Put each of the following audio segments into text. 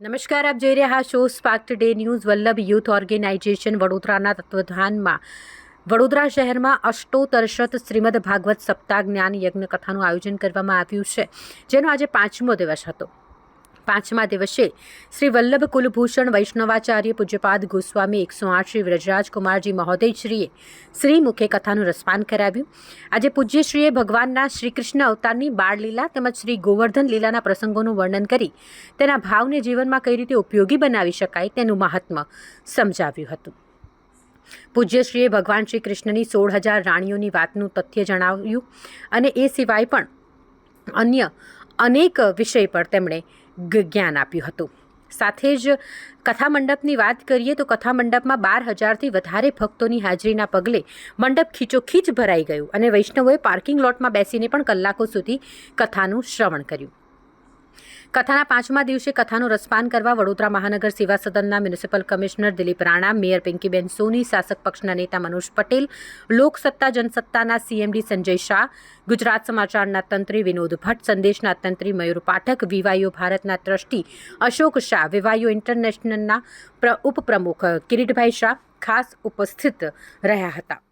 નમસ્કાર, આપ જોઈ રહ્યા show spark today news Vallabh youth organisation વડોદરાના તત્વધાનમાં. વડોદરા શહેરમાં અષ્ટોતરશત શ્રીમદ ભાગવત સપ્તાહ જ્ઞાન યજ્ઞ કથાનું આયોજન કરવામાં આવ્યું છે, જેનો આજે પાંચમો દિવસ હતો. પાંચમા દિવસે શ્રી વલ્લભ કુલભૂષણ વૈષ્ણવાચાર્ય પૂજ્યપાદ ગોસ્વામી એકસો આઠ શ્રી વ્રજરાજકુમારજી મહોદયશ્રીએ શ્રી મુખે કથાનું રસપાન કરાવ્યું. આજે પૂજ્યશ્રીએ ભગવાનના શ્રી કૃષ્ણ અવતારની બાળલીલા તેમજ શ્રી ગોવર્ધન લીલાના પ્રસંગોનું વર્ણન કરી તેના ભાવને જીવનમાં કઈ રીતે ઉપયોગી બનાવી શકાય તેનું મહાત્મ્ય સમજાવ્યું હતું. પૂજ્યશ્રીએ ભગવાન શ્રી કૃષ્ણની સોળ હજાર રાણીઓની વાતનું તથ્ય જણાવ્યું અને એ સિવાય પણ અન્ય અનેક વિષય પર તેમણે જ્ઞાન આપ્યું હતું. સાથે જ કથા મંડપની વાત કરીએ તો કથા મંડપમાં બાર હજારથી વધારે ભક્તોની હાજરીના પગલે મંડપ ખીચોખીચ ભરાઈ ગયું અને વૈષ્ણવોએ પાર્કિંગ લોટમાં બેસીને પણ કલાકો સુધી કથાનું શ્રવણ કર્યું. કથાના પાંચમા દિવસે કથાનું રસપાન કરવા વડોદરા મહાનગર સેવા સદનના municipal commissioner Dilip Rana, mayor Pinkiben Soni, શાસક પક્ષના નેતા મનોજ પટેલ, લોકસત્તા જનસત્તાના સીએમડી સંજય શાહ, ગુજરાત સમાચારના તંત્રી વિનોદ ભટ્ટ, સંદેશના તંત્રી મયુર પાઠક વિવાયો ભારતના ટ્રસ્ટી અશોક શાહ વિવાયો ઇન્ટરનેશનલના પ્ર ઉપપ્રમુખ કિરીટભાઈ શાહ ખાસ ઉપસ્થિત રહ્યા હતા.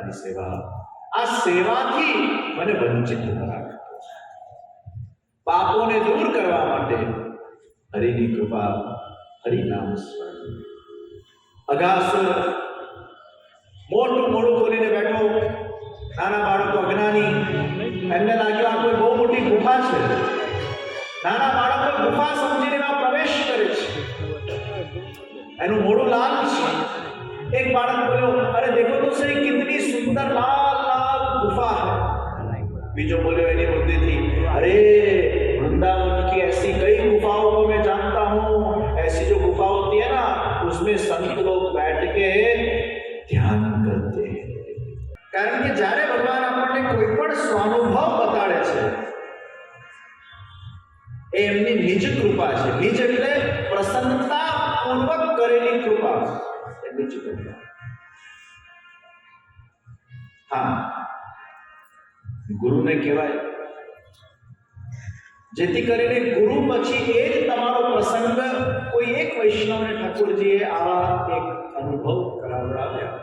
તારી સેવા. આ સેવાથી મને વંચિત કરાવે પાપોને દૂર કરવા માટે હરિની કૃપા, હરિનામ સ્મરણ. અગાસુર મોટું મોડું ખોલીને બેઠો. નાના બાળકો અજ્ઞાની. એમને લાગ્યું આ કોઈ બહુ મોટી ગુફા છે. નાના બાળકો ગુફા સમજીને એમાં પ્રવેશ કરે છે. એનું મોડું લાલ છે. एक बालक बोलो अरे देखो तो सही कितनी सुंदर लाल लाल गुफा है बीजो बोले एनी बुद्धि थी अरे वृंदावन की ऐसी कई गुफाओं को मैं जानता हूँ ऐसी जो गुफा होती है ना उसमें संत लोग बैठ के ध्यान करते हैं કારણ કે જ્યારે ભગવાન આપણને કોઈ પણ સ્વાનુભવ બતાડે છે એ એમની નિજ કૃપા છે નિજ એટલે પ્રસન્નતા પૂર્વક કરેલી કૃપા એ નિજ કૃપા હા ગુરુને કહેવાય જેથી કરીને ગુરુ પછી એ જ તમારો પ્રસંગ કોઈ એક વૈષ્ણવને ઠાકોરજીએ આવા એક અનુભવ કરાવડાવ્યા.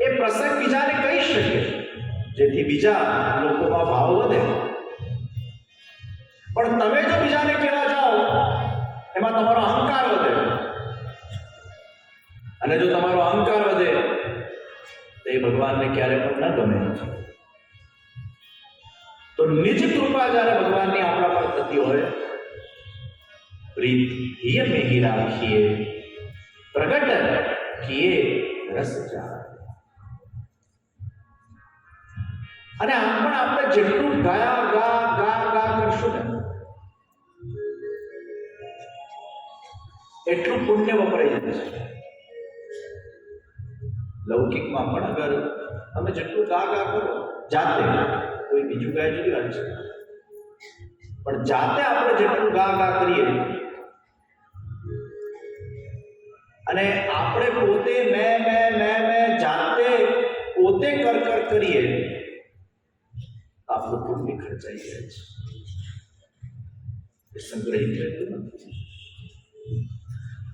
એ પ્રસંગ બીજાને કહી શકે, જેથી બીજા લોકોમાં ભાવ વધે. પણ તમે જો બીજાને કહેવા જાઓ એમાં તમારો અહંકાર વધે. અને જો તમારો અહંકાર વધે, તો એ ભગવાનને ક્યારે પણ ન ગમે. તો નિજ કૃપા જ્યારે ભગવાનની આપણા પર થતી હોય, પ્રીત હિય મેહી રાખીએ, પ્રગટ કિએ રસ ચાર અને આમ પણ આપણે જેટલું ગાયા ગા ગા ગા કરશું ને એટલું પુણ્ય વપરાઈ છે. લૌકિકમાં પણ અગર તમે જેટલું ગા ગા કરો જાતે, કોઈ બીજું ગાય જુદી વાત છે પણ જાતે આપણે જેટલું ગા ગા કરીએ, અને આપણે પોતે મેં મેં મેં મેં, જાતે પોતે કર કર કરીએ આપણું પુણ્ય ખર્ચાઈ જાય છે. સંગ્રહિત રહેતું નથી.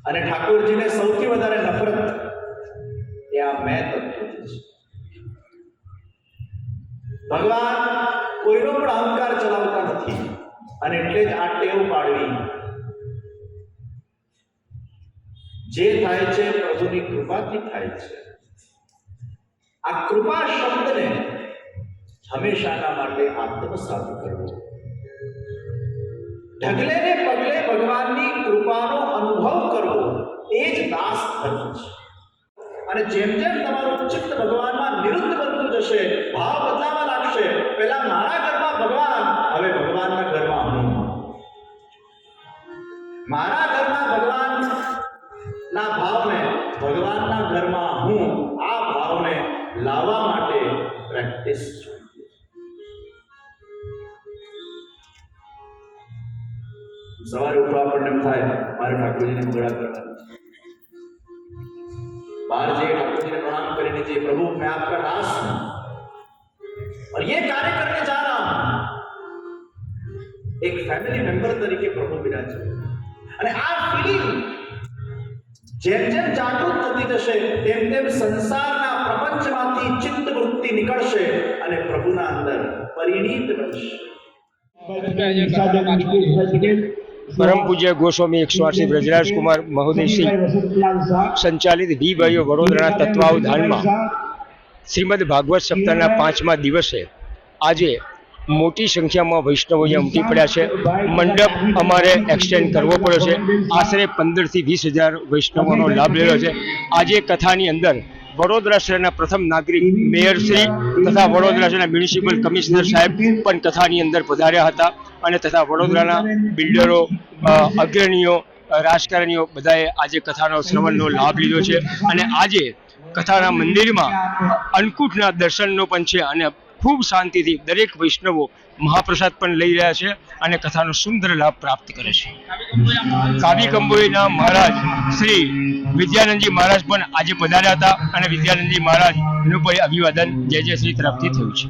અને ઠાકોરજીને સૌથી વધારે નફરત એ આ મેં તત્વથી છે. ભગવાન કોઈનો પણ અહંકાર ચલાવતા નથી અને એટલે જ આ ટેવ પાડવી. જે થાય છે પ્રભુની કૃપાથી થાય છે. આ કૃપા શબ્દને હંમેશાના માટે આત્મસાત કરવો. ઢગલે ને પગલે ભગવાનની કૃપાનો એ જ દાસ ધર્મ છે. અને જેમ જેમ તમારું ચિત્ત ભગવાનમાં નિરુદ્ધ બનતું જશે, ભાવ બદલાવા લાગશે, પહેલા મારા ઘરમાં ભગવાન, હવે ભગવાનના ઘરમાં હું. મારા ઘરમાં ભગવાન ના ભાવને ભગવાનના ઘરમાં હું, આ ભાવને લાવવા માટે પ્રેક્ટિસ છું. સવારે ઉઠવા આપણને એમ થાય, મારે ઠાકોરજીને મંગળા કરવા बाहर जाइए ठाकुर जी ने प्रणाम करने चाहिए प्रभु मैं आपका दास हूं और ये कार्य करने जा रहा हूं એક ફેમિલી મેમ્બર તરીકે પ્રભુ બિરાજે અને આ ફિલિંગ જેમ જેમ જાગૃત થતી જશે તેમ તેમ સંસારના પ્રપંચમાંથી ચિત્ત વૃત્તિ નીકળશે અને પ્રભુના અંદર પરિણીત બનશે પરમ પૂજ્ય ગોસ્વામી એકસો આઠસી બ્રજરાજ કુમાર મહોદયશ્રી, સંચાલિત વી ભાઈઓ વડોદરાના તત્વાવધાનમાં શ્રીમદ ભાગવત સપ્તાહના પાંચમા દિવસે આજે મોટી સંખ્યામાં વૈષ્ણવો અહીંયા ઉમટી પડ્યા છે. મંડપ અમારે એક્સટેન્ડ કરવો પડ્યો છે. આશરે પંદરથી વીસ હજાર વૈષ્ણવોનો લાભ લેલો છે. આજે કથાની અંદર વડોદરા શહેરના પ્રથમ નાગરિક મેયરશ્રી તથા વડોદરા શહેરના મ્યુનિસિપલ કમિશનર સાહેબ પણ કથાની અંદર પધાર્યા હતા. અને તથા વડોદરાના બિલ્ડરો અગ્રણીઓ રાજકારણીઓ બધાએ આજે કથાનો શ્રવણનો લાભ લીધો છે. અને આજે કથાના મંદિરમાં અન્નકૂટના દર્શનનો પણ છે અને ખૂબ શાંતિથી દરેક વૈષ્ણવો મહાપ્રસાદ પણ લઈ રહ્યા છે અને કથાનો સુંદર લાભ પ્રાપ્ત કરે છે. કાવી કંબોઈના મહારાજ શ્રી વિદ્યાનંદજી મહારાજ પણ આજે પધાર્યા હતા અને વિદ્યાનંદજી મહારાજનું પણ અભિવાદન જય જય શ્રી તરફથી થયું છે.